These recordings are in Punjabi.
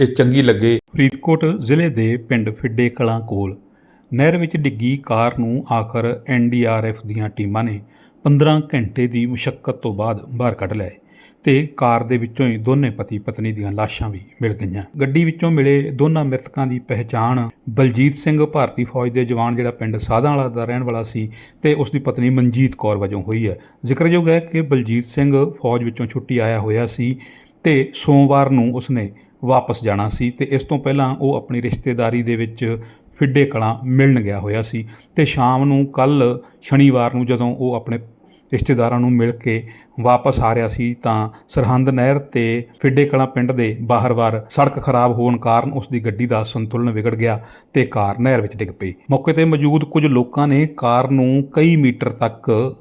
ਇਹ ਚੰਗੀ ਲੱਗੇ। ਫਰੀਦਕੋਟ ਜ਼ਿਲ੍ਹੇ ਦੇ ਪਿੰਡ ਫਿੱਡੇ ਕਲਾਂ ਕੋਲ ਨਹਿਰ ਵਿੱਚ ਡਿੱਗੀ ਕਾਰ ਨੂੰ ਆਖਰ ਐਨਡੀਆਰਐਫ ਦੀਆਂ ਟੀਮਾਂ ਨੇ 15 ਘੰਟੇ ਦੀ ਮੁਸ਼ਕਲ ਤੋਂ ਬਾਅਦ ਬਾਹਰ ਕੱਢ ਲਿਆ ਤੇ ਕਾਰ ਦੇ ਵਿੱਚੋਂ ਹੀ ਦੋਨੇ ਪਤੀ ਪਤਨੀ ਦੀਆਂ ਲਾਸ਼ਾਂ ਵੀ ਮਿਲ ਗਈਆਂ। ਗੱਡੀ ਵਿੱਚੋਂ ਮਿਲੇ ਦੋਨਾਂ ਮ੍ਰਿਤਕਾਂ ਦੀ ਪਹਿਚਾਣ ਬਲਜੀਤ ਸਿੰਘ ਭਾਰਤੀ ਫੌਜ ਦੇ ਜਵਾਨ ਜਿਹੜਾ ਪਿੰਡ ਸਾਧਾਂ ਵਾਲਾ ਦਾ ਰਹਿਣ ਵਾਲਾ ਸੀ ਤੇ ਉਸ ਦੀ ਪਤਨੀ ਮਨਜੀਤ ਕੌਰ ਵਜੋਂ ਹੋਈ ਹੈ। ਜ਼ਿਕਰਯੋਗ ਹੈ ਕਿ ਬਲਜੀਤ ਸਿੰਘ ਫੌਜ ਵਿੱਚੋਂ ਛੁੱਟੀ ਆਇਆ ਹੋਇਆ ਸੀ ਤੇ ਸੋਮਵਾਰ ਨੂੰ ਉਸਨੇ ਵਾਪਸ ਜਾਣਾ ਸੀ ਤੇ ਇਸ ਤੋਂ ਪਹਿਲਾਂ ਉਹ ਆਪਣੀ ਰਿਸ਼ਤੇਦਾਰੀ ਦੇ ਵਿੱਚ ਫਿੱਡੇ ਕਲਾਂ ਮਿਲਣ ਗਿਆ ਹੋਇਆ ਸੀ ਤੇ ਸ਼ਾਮ ਨੂੰ ਕੱਲ ਸ਼ਨੀਵਾਰ ਨੂੰ ਜਦੋਂ ਉਹ ਆਪਣੇ ਰਿਸ਼ਤੇਦਾਰਾਂ ਨੂੰ ਮਿਲ ਕੇ ਵਾਪਸ ਆ ਰਿਹਾ ਸੀ ਤਾਂ ਸਰਹੰਦ ਨਹਿਰ ਤੇ ਫਿੱਡੇ ਕਲਾਂ ਪਿੰਡ ਦੇ ਬਾਹਰਵਾਰ ਸੜਕ ਖਰਾਬ ਹੋਣ ਕਾਰਨ ਉਸ ਦੀ ਗੱਡੀ ਦਾ ਸੰਤੁਲਨ ਵਿਗੜ ਗਿਆ ਤੇ ਕਾਰ ਨਹਿਰ ਵਿੱਚ ਡਿੱਗ ਪਈ। ਮੌਕੇ ਤੇ ਮੌਜੂਦ ਕੁਝ ਲੋਕਾਂ ਨੇ ਕਾਰ ਨੂੰ ਕਈ ਮੀਟਰ ਤੱਕ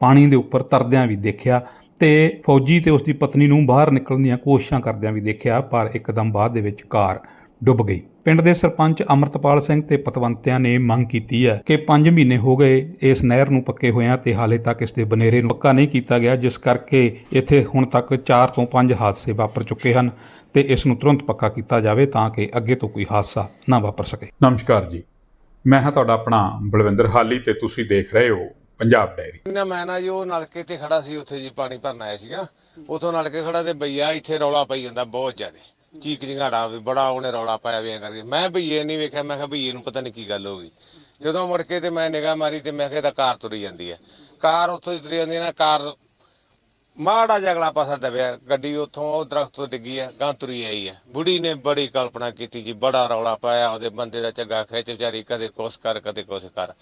ਪਾਣੀ ਦੇ ਉੱਪਰ ਤਰਦਿਆਂ ਵੀ ਦੇਖਿਆ ਤੇ ਫੌਜੀ ਤੇ ਉਸ ਦੀ ਪਤਨੀ ਨੂੰ ਬਾਹਰ ਨਿਕਲਣ ਦੀਆਂ ਕੋਸ਼ਿਸ਼ਾਂ ਕਰਦਿਆਂ ਵੀ ਦੇਖਿਆ, ਪਰ ਇੱਕਦਮ ਬਾਅਦ ਦੇ ਵਿੱਚ ਕਾਰ ਡੁੱਬ ਗਈ। ਪਿੰਡ ਦੇ ਸਰਪੰਚ ਅਮਰਤਪਾਲ ਸਿੰਘ ਤੇ ਪਤਵੰਤਿਆਂ ਨੇ ਮੰਗ ਕੀਤੀ ਹੈ ਕਿ 5 ਮਹੀਨੇ ਹੋ ਗਏ ਇਸ ਨਹਿਰ ਨੂੰ ਪੱਕੇ ਹੋਇਆਂ ਤੇ ਹਾਲੇ ਤੱਕ ਇਸ ਦੇ ਬਨੇਰੇ ਨੂੰ ਪੱਕਾ ਨਹੀਂ ਕੀਤਾ ਗਿਆ, ਜਿਸ ਕਰਕੇ ਇੱਥੇ ਹੁਣ ਤੱਕ 4 ਤੋਂ 5 ਹਾਦਸੇ ਵਾਪਰ ਚੁੱਕੇ ਹਨ ਤੇ ਇਸ ਨੂੰ ਤੁਰੰਤ ਪੱਕਾ ਕੀਤਾ ਜਾਵੇ ਤਾਂ ਕਿ ਅੱਗੇ ਤੋਂ ਕੋਈ ਹਾਦਸਾ ਨਾ ਵਾਪਰ ਸਕੇ। ਨਮਸਕਾਰ ਜੀ। ਮੈਂ ਹਾਂ ਤੁਹਾਡਾ ਆਪਣਾ ਬਲਵਿੰਦਰ ਹਾਲੀ ਤੇ ਤੁਸੀਂ ਦੇਖ ਰਹੇ ਹੋ ਪੰਜਾਬ ਡਾਇਰੀ ਨਾ ਮੈਂ ਨਾ ਜੀ ਉਹ ਨਲਕੇ ਤੇ ਖੜਾ ਸੀ, ਉੱਥੇ ਜੀ ਪਾਣੀ ਭਰਨ ਆਇਆ ਸੀਗਾ। ਉਥੋਂ ਨਲਕੇ ਖੜਾ ਤੇ ਬਈਆ ਇੱਥੇ ਰੌਲਾ ਪਈ ਜਾਂਦਾ ਬਹੁਤ ਜ਼ਿਆਦਾ। ਚੀਕ ਚਿੰਗਾੜਾ ਵੀ ਬੜਾ ਉਹਨੇ ਰੌਲਾ ਪਾਇਆ ਵੀ ਐਂ ਕਰਕੇ। ਮੈਂ ਬਈਏ ਨਹੀਂ ਵੇਖਿਆ, ਮੈਂ ਕਿਹਾ ਬਈਏ ਨੂੰ ਪਤਾ ਨਹੀਂ ਕੀ ਗੱਲ ਹੋ ਗਈ। ਜਦੋਂ ਮੁੜ ਕੇ ਤੇ ਮੈਂ ਨਿਗਾਹ ਮਾਰੀ ਤੇ ਮੈਂ ਕਿਹਾ ਤਾਂ ਕਾਰ ਤੁਰੀ ਜਾਂਦੀ ਹੈ। ਕਾਰ ਉੱਥੋਂ ਹੀ ਤੁਰੀ ਜਾਂਦੀ ਨਾ, ਕਾਰ ਮਾੜਾ ਜਿਹਾ ਅਗਲਾ ਪਾਸਾ ਦਬਿਆ, ਗੱਡੀ ਉੱਥੋਂ, ਉਹ ਦਰਖਤ ਤੋਂ ਡਿੱਗੀ ਹੈ ਗਾਂ ਤੁਰੀ ਆਈ ਹੈ ਬੁੜੀ ਨੇ ਬੜੀ ਕਲਪਨਾ ਕੀਤੀ ਜੀ, ਬੜਾ ਰੌਲਾ ਪਾਇਆ, ਉਹਦੇ ਬੰਦੇ ਦਾ ਝੱਗਾ ਖਿੱਚ, ਵਿਚਾਰੀ ਕਦੇ ਕੁਛ ਕਰ, ਕਦੇ ਕੁਛ ਕਰ।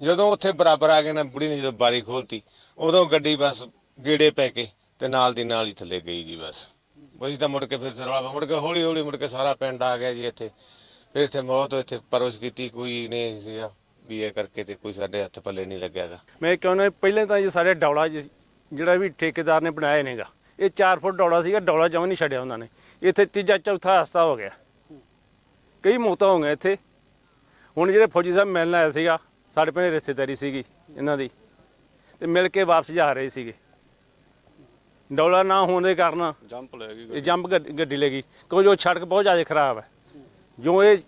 ਜਦੋਂ ਉੱਥੇ ਬਰਾਬਰ ਆ ਗਏ ਨਾ, ਬੁੜੀ ਨੇ ਜਦੋਂ ਬਾਰੀ ਖੋਲਤੀ, ਉਦੋਂ ਗੱਡੀ ਬਸ ਗੇੜੇ ਪੈ ਕੇ ਤੇ ਨਾਲ ਦੀ ਨਾਲ ਹੀ ਥੱਲੇ ਗਈ ਜੀ ਬਸ। ਬਈ ਤਾਂ ਮੁੜ ਕੇ ਫਿਰ ਰੌਲਾ, ਮੁੜ ਕੇ ਹੌਲੀ ਹੌਲੀ ਮੁੜ ਕੇ ਸਾਰਾ ਪਿੰਡ ਆ ਗਿਆ ਜੀ ਇੱਥੇ। ਫਿਰ ਇੱਥੇ ਮੌਤ, ਇੱਥੇ ਪਰਵਸ਼ ਕੀਤੀ, ਕੋਈ ਨਹੀਂ ਸੀਗਾ ਵੀ ਇਹ ਕਰਕੇ ਤੇ ਕੋਈ ਸਾਡੇ ਹੱਥ ਪੱਲੇ ਨਹੀਂ ਲੱਗਿਆਗਾ ਮੈਂ ਕਹਿੰਦਾ ਪਹਿਲੇ ਤਾਂ ਜੀ ਸਾਡੇ ਡੌਲਾ ਜੀ ਜਿਹੜਾ ਵੀ ਠੇਕੇਦਾਰ ਨੇ ਬਣਾਇਆ ਨੇਗਾ ਇਹ 4 ਫੁੱਟ ਡੌਲਾ ਸੀਗਾ ਡੌਲਾ ਜਮਾਂ ਨਹੀਂ ਛੱਡਿਆ ਉਹਨਾਂ ਨੇ। ਇੱਥੇ ਤੀਜਾ ਚੌਥਾ ਹਸਤਾ ਹੋ ਗਿਆ। ਕਈ ਮੌਤਾਂ ਹੋ ਗਈਆਂ ਇੱਥੇ। ਹੁਣ ਜਿਹੜੇ ਫੌਜੀ ਸਾਹਿਬ ਮਿਲਣ ਆਇਆ ਸੀਗਾ ਸਾਡੇ ਪਿੰਡ ਰਿਸ਼ਤੇਦਾਰੀ ਸੀਗੀ ਇਹਨਾਂ ਦੀ। ਤੇ ਮਿਲ ਕੇ ਵਾਪਸ ਜਾ ਰਹੇ ਸੀਗੇ। ਡੌਲਾ ਨਾ ਹੋਣ ਦੇ ਕਾਰਨ ਜੰਪ ਲੈ ਗਈ ਇਹ ਜੰਪ ਗੱਡ- ਗੱਡੀ ਲੈ ਗਈ। ਕਿਉਂਕਿ ਉਹ ਸੜਕ ਬਹੁਤ ਜ਼ਿਆਦਾ ਖਰਾਬ ਹੈ। ਜੋ ਇਹ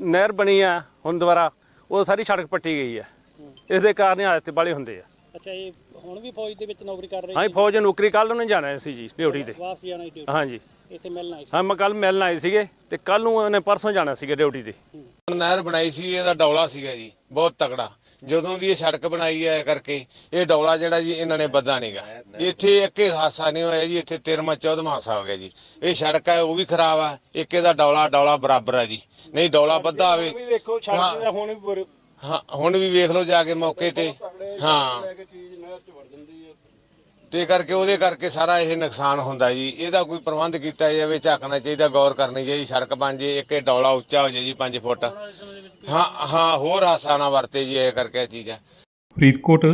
ਨਹਿਰ ਬਣੀ ਆ ਹੁਣ ਦੁਬਾਰਾ ਉਹ ਸਾਰੀ ਸੜਕ ਪੱਟੀ ਗਈ ਹੈ। ਇਸ ਦੇ ਕਾਰਨ ਇਹ ਹਾਦਸੇ ਵਾਲੇ ਹੁੰਦੇ ਆ ਅੱਛਾ ਇਹ ਹੁਣ ਵੀ ਫੌਜ ਦੇ ਵਿੱਚ ਨੌਕਰੀ ਕਰ ਰਹੇ ਹਾਂਜੀ ਫੌਜ ਨੌਕਰੀ ਕੱਲ ਨੂੰ ਜਾਣਾ ਸੀ ਜੀ ਡਿਊਟੀ ਤੇ। ਵਾਪਸ ਜਾਣਾ ਸੀ ਹਾਂਜੀ। ਇੱਥੇ ਮਿਲਣਾ ਸੀ। ਹਾਂ ਮੈਂ ਕੱਲ ਮਿਲਣ ਆਏ ਸੀਗੇ ਤੇ ਕੱਲ ਨੂੰ ਉਹਨੇ ਪਰਸੋਂ ਜਾਣਾ ਸੀਗਾ ਡਿਊਟੀ ਤੇ। ਨਹਿਰ ਬਣਾਈ ਸੀ ਇਹਦਾ ਡੌਲਾ ਸੀਗਾ ਜੀ ਬਹੁਤ ਤਕੜਾ। ਜਦੋਂ ਦੀ ਇਹ ਸੜਕ ਬਣਾਈ ਹੈ ਕਰਕੇ ਇਹ ਡੌਲਾ ਜਿਹੜਾ ਜੀ ਇਹਨਾਂ ਨੇ ਬੱਧਾ ਨਹੀਂਗਾ ਇੱਥੇ ਇੱਕ ਹੀ ਹਾਸਾ ਨਹੀਂ ਹੋਇਆ ਜੀ ਇੱਥੇ 13ਵਾਂ 14ਵਾਂ ਹਾਸਾ ਹੋ ਗਿਆ ਜੀ। ਇਹ ਸੜਕ ਹੈ ਉਹ ਵੀ ਖਰਾਬ ਆ ਇੱਕ ਇਹਦਾ ਡੌਲਾ ਡੌਲਾ ਬਰਾਬਰ ਆ ਜੀ। ਨਹੀਂ ਡੌਲਾ ਬੱਧਾ ਹੋਵੇ। ਵੇਖੋ ਸੜਕ ਦਾ ਹੁਣ ਵੀ ਹਾਂ ਹੁਣ ਵੀ ਵੇਖ ਲਓ ਜਾ ਕੇ ਮੌਕੇ ਤੇ। ਹਾਂ। ਤੇ ਕਰਕੇ ਉਹਦੇ ਕਰਕੇ ਸਾਰਾ ਇਹ ਨੁਕਸਾਨ ਹੁੰਦਾ ਜੀ। ਇਹਦਾ ਕੋਈ ਪ੍ਰਬੰਧ ਕੀਤਾ ਜਾਵੇ, ਝਾਕਣਾ ਚਾਹੀਦਾ, ਗੌਰ ਕਰਨੀ ਚਾਹੀਦੀ, ਸੜਕ ਬਣ ਜੇ, ਇੱਕ ਇਹ ਡੌਲਾ ਉੱਚਾ ਹੋ ਜਾਏ ਜੀ 5 ਫੁੱਟ। ਹਾਂ ਹਾਂ, ਹੋਰ ਹਾਸਾ ਨਾ ਵਰਤੇ ਜੀ, ਇਹ ਕਰਕੇ ਇਹ ਚੀਜ਼ਾਂ। ਫਰੀਦਕੋਟ